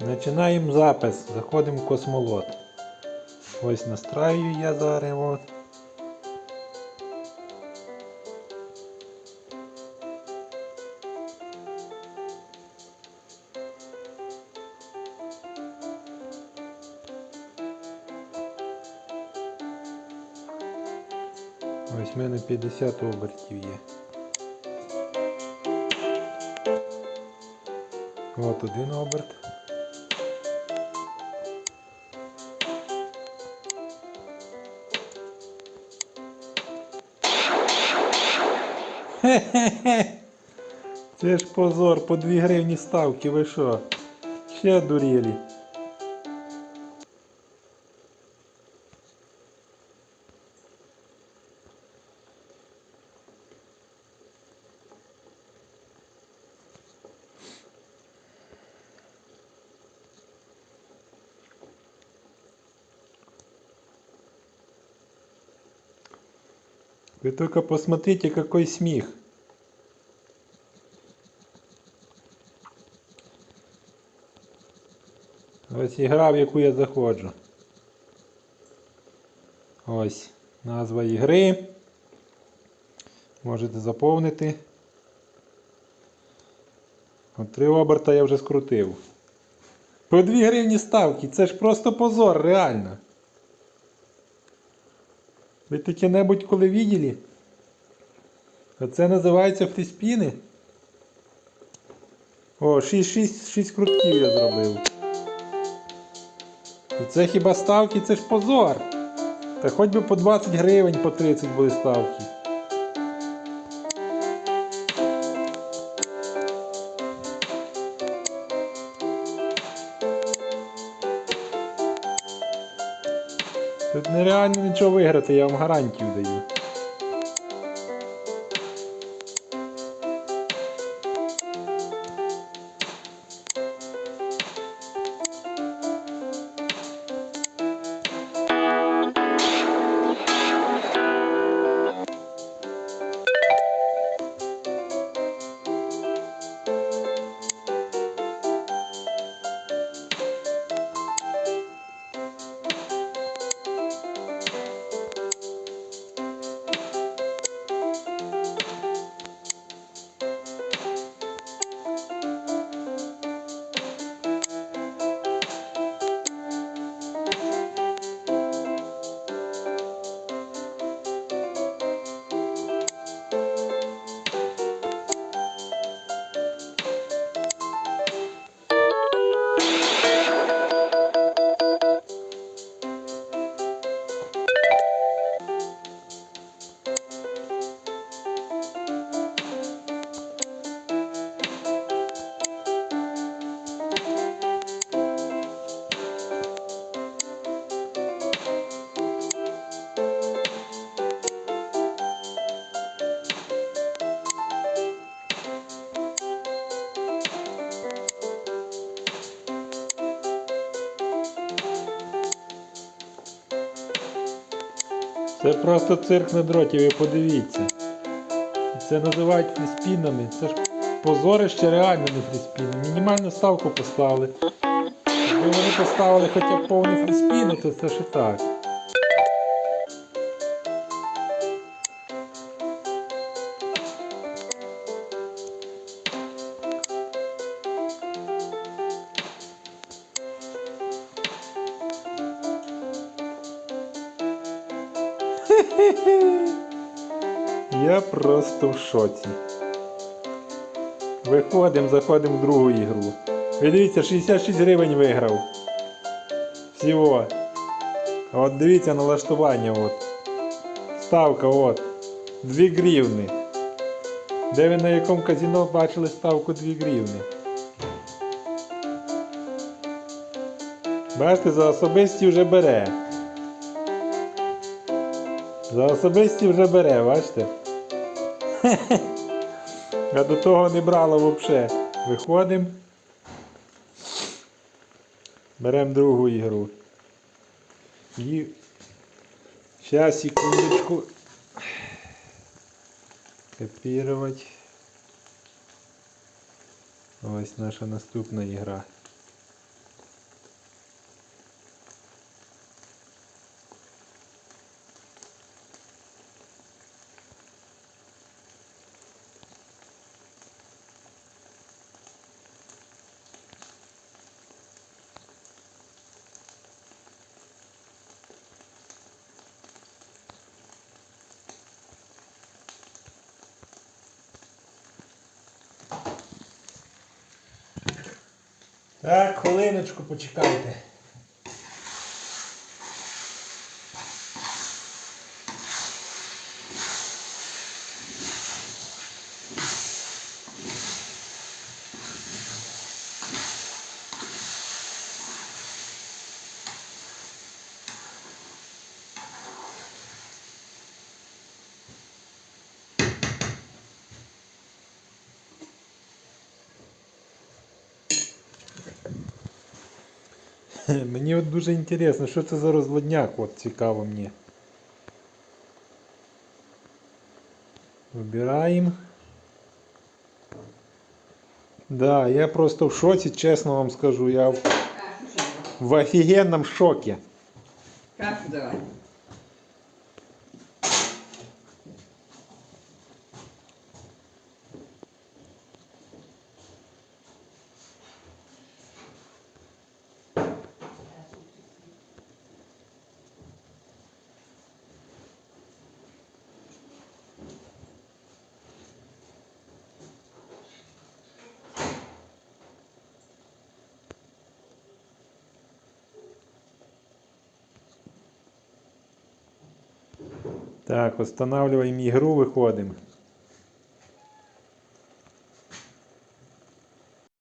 Починаємо запис. Заходимо в космолот. Ось настраюю я зараз. От. Ось в мене 50 обертів є. От один оберт. Хе-хе-хе. Це ж позор, по 2 гривні ставки, ви що? Ще дурєлі. Вы только посмотрите, какой смех. Ось ігра, в яку я заходжу. Ось назва ігри. Можете заповнити. От три оберта я вже скрутив. По 2 гривні ставки, це ж просто позор, реально. Ви таке-небудь коли видели? Оце називається фріспіни. О, 6, 6, 6 крутків я зробив. І це хіба ставки, це ж позор. Та хоч би по 20 гривень, по 30 були ставки. Тут нереально нічого виграти, я вам гарантію даю. Це просто цирк на дротів, і подивіться. Це називають фріспінами. Це ж позорище реально не фріспіни. Мінімальну ставку поставили. Якби вони поставили хоча б повний фріспіни, то це ж і так. Я просто в шоці. Виходимо, заходимо в другу ігру. Ви дивіться, 66 гривень виграв. Всього. От дивіться налаштування. От. Ставка от. 2 гривни. Де ви на якому казино бачили ставку 2 гривни? Бачите, за особисті вже бере. За особисті вже бере, бачите? А до того не брало взагалі. Виходимо. Беремо другу ігру. І... Сейчас, секундочку. Копировать. Ось наша наступна ігра. Так, хвилиночку почекайте. Мені от дуже інтересно, що це за розводняк, от цікаво мені. Вибираємо. Да, я просто в шоці, чесно вам скажу. Я в, Кашу ще давай. в офігенному шокі. Кашу давай. Так, встановлюємо ігру, виходимо.